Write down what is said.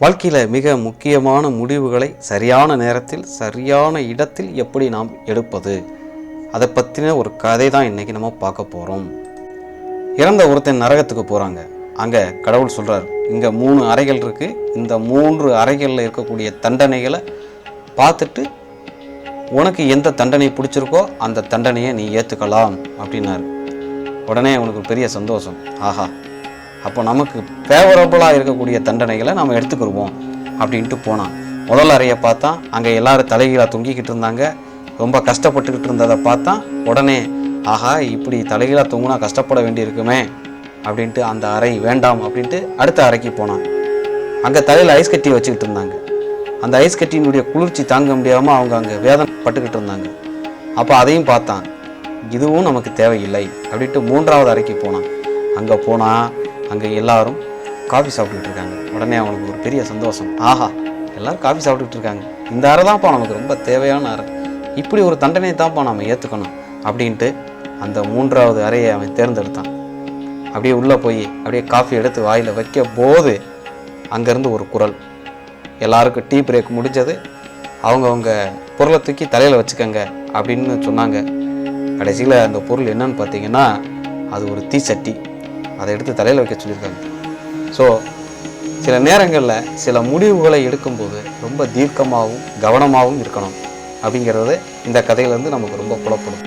வாழ்க்கையில் மிக முக்கியமான முடிவுகளை சரியான நேரத்தில் சரியான இடத்தில் எப்படி நாம் எடுப்பது? அதை பற்றின ஒரு கதை தான் இன்றைக்கி நம்ம பார்க்க போகிறோம் இறந்த ஒருத்தன் நரகத்துக்கு போகிறாங்க அங்கே கடவுள் சொல்கிறார் இங்கே மூணு அறைகள் இருக்குது இந்த மூன்று அறைகளில் இருக்கக்கூடிய தண்டனைகளை பார்த்துட்டு உனக்கு எந்த தண்டனை பிடிச்சிருக்கோ அந்த தண்டனையை நீ ஏற்றுக்கலாம் அப்படின்னாரு. உடனே அவனுக்கு பெரிய சந்தோஷம். ஆஹா அப்போ நமக்கு ஃபேவரபுளாக இருக்கக்கூடிய தண்டனைகளை நம்ம எடுத்துக்கிடுவோம் அப்படின்ட்டு போனான். முதல் அறையை பார்த்தா அங்கே எல்லாரும் தலைகீழாக தொங்கிக்கிட்டு இருந்தாங்க. ரொம்ப கஷ்டப்பட்டுக்கிட்டு இருந்ததை பார்த்தா உடனே ஆகா இப்படி தலைகீழாக தொங்குனா கஷ்டப்பட வேண்டியிருக்குமே அப்படின்ட்டு அந்த அறை வேண்டாம் அப்படின்ட்டு அடுத்த அறைக்கு போனான். அங்கே தலையில் ஐஸ் கட்டி வச்சுக்கிட்டு இருந்தாங்க. அந்த ஐஸ் கட்டியினுடைய குளிர்ச்சி தாங்க முடியாமல் அவங்க அங்கே வேதனைப்பட்டுக்கிட்டு இருந்தாங்க. அப்போ அதையும் பார்த்தான். இதுவும் நமக்கு தேவையில்லை அப்படின்ட்டு மூன்றாவது அறைக்கு போனான். அங்கே போனால் அங்கே எல்லாரும் காஃபி சாப்பிட்டுக்கிட்டு இருக்காங்க. உடனே அவனுக்கு ஒரு பெரிய சந்தோஷம். ஆஹா எல்லோரும் காஃபி சாப்பிட்டுக்கிட்டு இருக்காங்க. இந்த அறை தான்ப்பா நமக்கு ரொம்ப தேவையான அறை. இப்படி ஒரு தண்டனையை தான்ப்பா நம்ம ஏற்றுக்கணும் அப்படின்ட்டு அந்த மூன்றாவது அறையை அவன் தேர்ந்தெடுத்தான். அப்படியே உள்ளே போய் அப்படியே காஃபி எடுத்து வாயில் வைக்க போது அங்கேருந்து ஒரு குரல். எல்லாருக்கும் டீ பிரேக் முடிஞ்சது. அவங்கவுங்க பொருளை தூக்கி தலையில் வச்சுக்கோங்க அப்படின்னு சொன்னாங்க. கடைசியில் அந்த பொருள் என்னன்னு பார்த்தீங்கன்னா அது ஒரு தீச்சட்டி. அதை எடுத்து தலையில் வைக்க சொல்லியிருக்காங்க. ஸோ சில நேரங்களில் சில முடிவுகளை எடுக்கும்போது ரொம்ப தீர்க்கமாகவும் கவனமாகவும் இருக்கணும். அப்படிங்கிறது இந்த கதையிலேருந்து நமக்கு ரொம்ப புலப்படும்.